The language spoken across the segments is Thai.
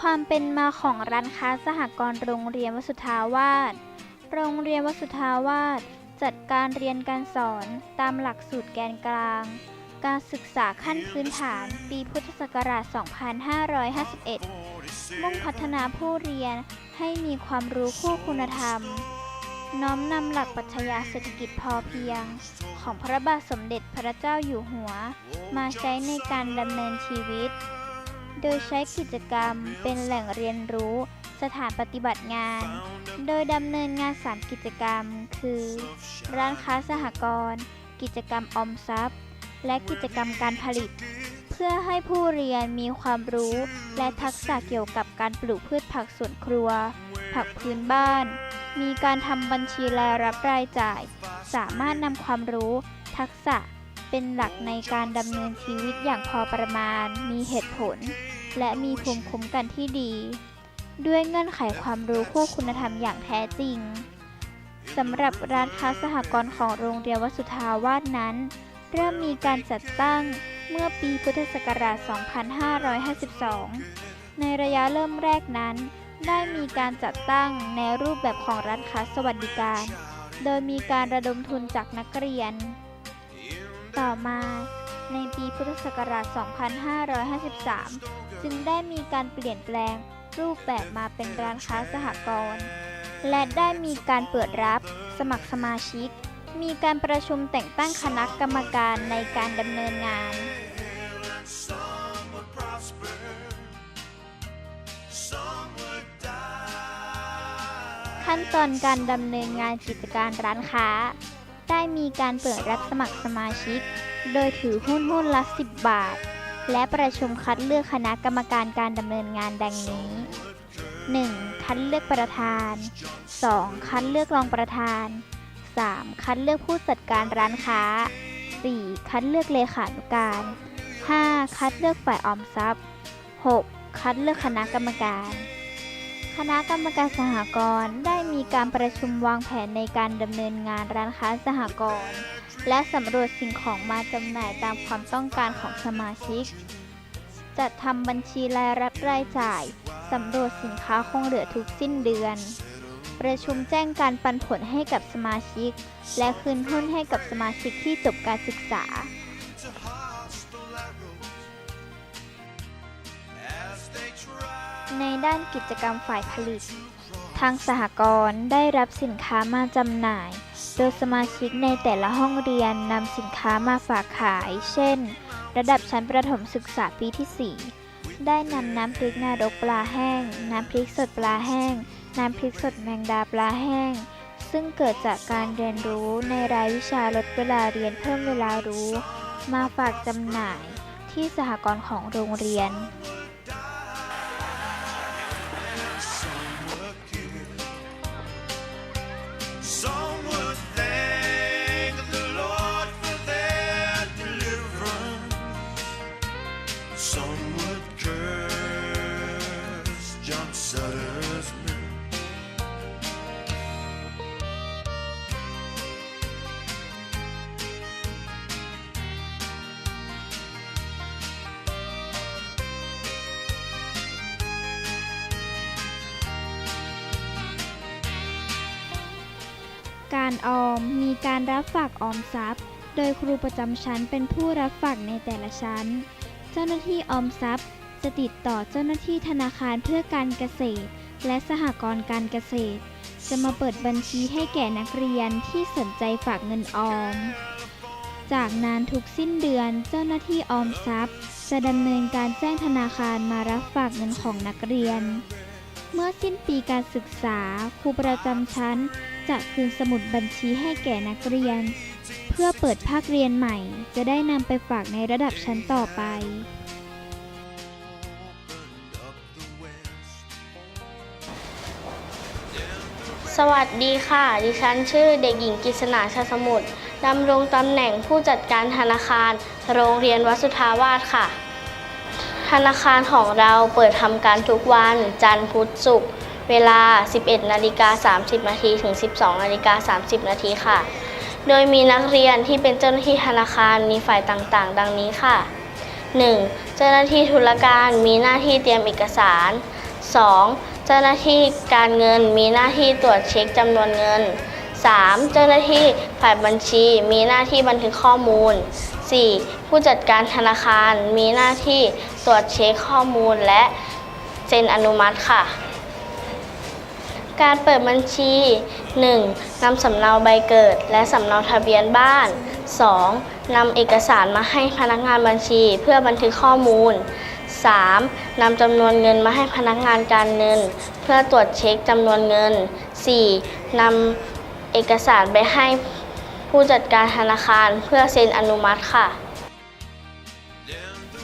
ความเป็นมาของร้านค้าสหกรณ์โรงเรียนวสุทธาวาส โรงเรียนวสุทธาวาสจัดการเรียนการสอนตามหลักสูตรแกนกลาง การศึกษาขั้นพื้นฐานปีพุทธศักราช 2551 มุ่งพัฒนาผู้เรียนให้มีความรู้คู่คุณธรรม น้อมนำหลักปรัชญาเศรษฐกิจพอเพียง ของพระบาทสมเด็จพระเจ้าอยู่หัว มาใช้ในการดำเนินชีวิต โดยใช้กิจกรรมเป็นแหล่งเรียนรู้ สถานปฏิบัติงาน โดยดำเนินงาน 3 กิจกรรม คือ ร้านค้าสหกรณ์ กิจกรรมออมทรัพย์ และกิจกรรมการผลิต เพื่อให้ผู้เรียนมีความรู้ และทักษะเกี่ยวกับการปลูกพืชผักสวนครัว ผักพื้นบ้าน มีการทำบัญชีรายรับรายจ่าย สามารถนำความรู้ ทักษะเป็นหลักในการดำเนินชีวิตอย่างพอประมาณ มีเหตุผล และมีภูมิคุ้มกันที่ดี ด้วยเงื่อนไขความรู้คู่คุณธรรมอย่างแท้จริงสำหรับร้านค้าสหกรณ์ของโรงเรียนวสุทาวาสนั้น เริ่มมีการจัดตั้งเมื่อปีพุทธศักราช 2552 ในระยะเริ่มแรกนั้น ได้มีการจัดตั้งในรูปแบบของร้านค้าสวัสดิการ โดยมีการระดมทุนจากนักเรียน ต่อมาในปีพุทธศักราช 2553 จึงได้มีการเปลี่ยนแปลง รูปแบบมาเป็นร้านค้าสหกรณ์และได้มีการเปิดรับ สมัครสมาชิก มีการประชุมแต่งตั้งคณะกรรมการในการดำเนินงาน ขั้นตอนการดำเนินงานกิจการร้านค้า ได้มีการเปิดรับสมัครสมาชิก โดยถือหุ้นหุ้นละ 10 บาท และประชุมคัดเลือกคณะกรรมการการดำเนินงานดังนี้ 1. คัดเลือกประธาน 2. คัดเลือกรองประธาน 3. คัดเลือกผู้จัดการร้านค้า 4. คัดเลือกเลขานุการ 5. คัดเลือกฝ่ายออมทรัพย์ 6. คัดเลือกคณะกรรมการ คณะกรรมการสหกรณ์ได้มีการประชุมวางแผนในการดำเนินงานร้านค้าสหกรณ์และสำรวจสิ่งของมาจำหน่ายตามความต้องการของสมาชิก จัดทำบัญชีรายรับรายจ่ายสำรวจสินค้าคงเหลือทุกสิ้นเดือน ประชุมแจ้งการปันผลให้กับสมาชิก และคืนหุ้นให้กับสมาชิกที่จบการศึกษา ในด้านกิจกรรมฝ่ายผลิต ทางสหกรณ์ได้รับสินค้ามาจำหน่าย โดยสมาชิกในแต่ละห้องเรียนนำสินค้ามาฝากขาย เช่น ระดับชั้นประถมศึกษาปีที่ 4 ได้นำน้ำพริกนารกปลาแห้ง น้ำพริกสดปลาแห้ง น้ำพริกสดแมงดาปลาแห้ง ซึ่งเกิดจากการเรียนรู้ในรายวิชาลดเวลาเรียนเพิ่มเวลารู้ มาฝากจำหน่ายที่สหกรณ์ของโรงเรียน การออมมีการรับฝากออมทรัพย์ โดยครูประจำชั้นเป็นผู้รับฝากในแต่ละชั้น เจ้าหน้าที่ออมทรัพย์ จะติดต่อเจ้าหน้าที่ธนาคารเพื่อการเกษตร และสหกรณ์การเกษตร จะมาเปิดบัญชีให้แก่นักเรียนที่สนใจฝากเงินออม จากนั้นทุกสิ้นเดือนเจ้าหน้าที่ออมทรัพย์ จะดำเนินการแจ้งธนาคารมารับฝากเงินของนักเรียน เมื่อสิ้นปีการศึกษาครูประจำชั้น จะคืนสมุดบัญชีให้แก่นักเรียน เพื่อเปิดภาคเรียนใหม่ จะได้นำไปฝากในระดับชั้นต่อไปสวัสดีค่ะ ดิฉันชื่อเด็กหญิงกิษณาชาสมุทรดำรงตำแหน่งผู้จัดการธนาคาร โรงเรียนวัดสุทาวาสค่ะ ธนาคารของเราเปิดทำการทุกวัน จันทร์พุธศุกร์ เวลา 11นาฬิกา30นาทีถึง 12นาฬิกา30นาทีค่ะ โดยมีนักเรียนที่เป็นเจ้าหน้าที่ธนาคารมีฝ่ายต่างๆ ดังนี้ค่ะ 1. เจ้าหน้าที่ธุรการมีหน้าที่เตรียมเอกสาร 2. เจ้าหน้าที่การเงินมีหน้าที่ตรวจเช็คจำนวนเงิน 3. เจ้าหน้าที่ฝ่ายบัญชีมีหน้าที่บันทึกข้อมูล 4. ผู้จัดการธนาคารมีหน้าที่ตรวจเช็คข้อมูลและเซ็นอนุมัติค่ะ การเปิดบัญชี 1. นำสำเนาใบเกิด และสำเนาทะเบียนบ้าน 2. นำเอกสารมาให้พนักงานบัญชี เพื่อบันทึกข้อมูล 3. นำจำนวนเงินมาให้พนักงานการเงิน เพื่อตรวจเช็คจำนวนเงิน 4. นำเอกสารไปให้ผู้จัดการธนาคารเพื่อเซ็นอนุมัติค่ะ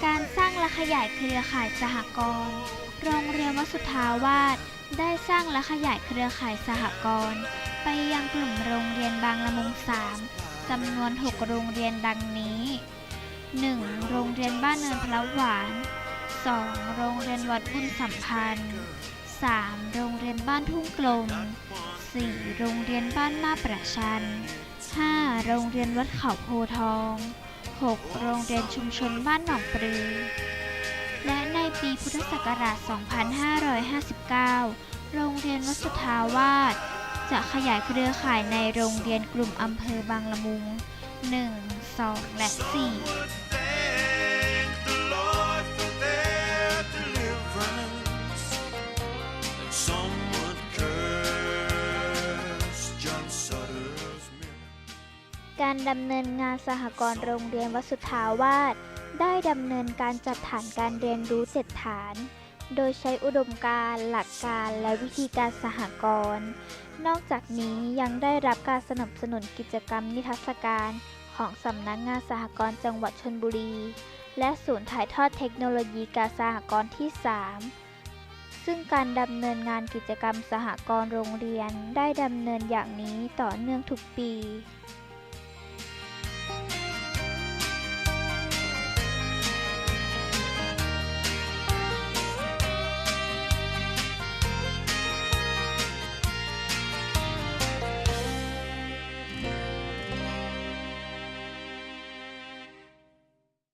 การสร้างและขยายเครือข่ายสหกรณ์โรงเรียนวสุทธาวาส ได้สร้างและขยายเครือข่ายสหกรณ์ไปยังกลุ่มโรงเรียนบางละมุง 3 จำนวน 6 โรงเรียนดังนี้ 1. โรงเรียนบ้านเนินพระหวาน 2. โรงเรียนวัดบุญสัมพันธ์ 3. โรงเรียนบ้านทุ่งกลม 4. โรงเรียนบ้านมาประชัน 5. โรงเรียนวัดเขาโพทอง 6. โรงเรียนชุมชนบ้านหนองปลือ และในปีพุทธศักราช 2559 โรงเรียนวัดสุทธาวาสจะขยายเครือข่ายในโรงเรียนกลุ่มอำเภอบางละมุง 1 2 และ 4การดำเนินงานสหกรณ์โรงเรียนวัดสุทธาวาส ได้ดำเนินการจัดฐานการเรียนรู้เจ็ดฐาน โดยใช้อุดมการณ์หลักการและวิธีการสหกรณ์ นอกจากนี้ยังได้รับการสนับสนุนกิจกรรมนิทรรศการของสำนักงานสหกรณ์จังหวัดชลบุรี และศูนย์ถ่ายทอดเทคโนโลยีการสหกรณ์ที่ 3 ซึ่งการดำเนินงานกิจกรรมสหกรณ์โรงเรียนได้ดำเนินอย่างนี้ต่อเนื่องทุกปี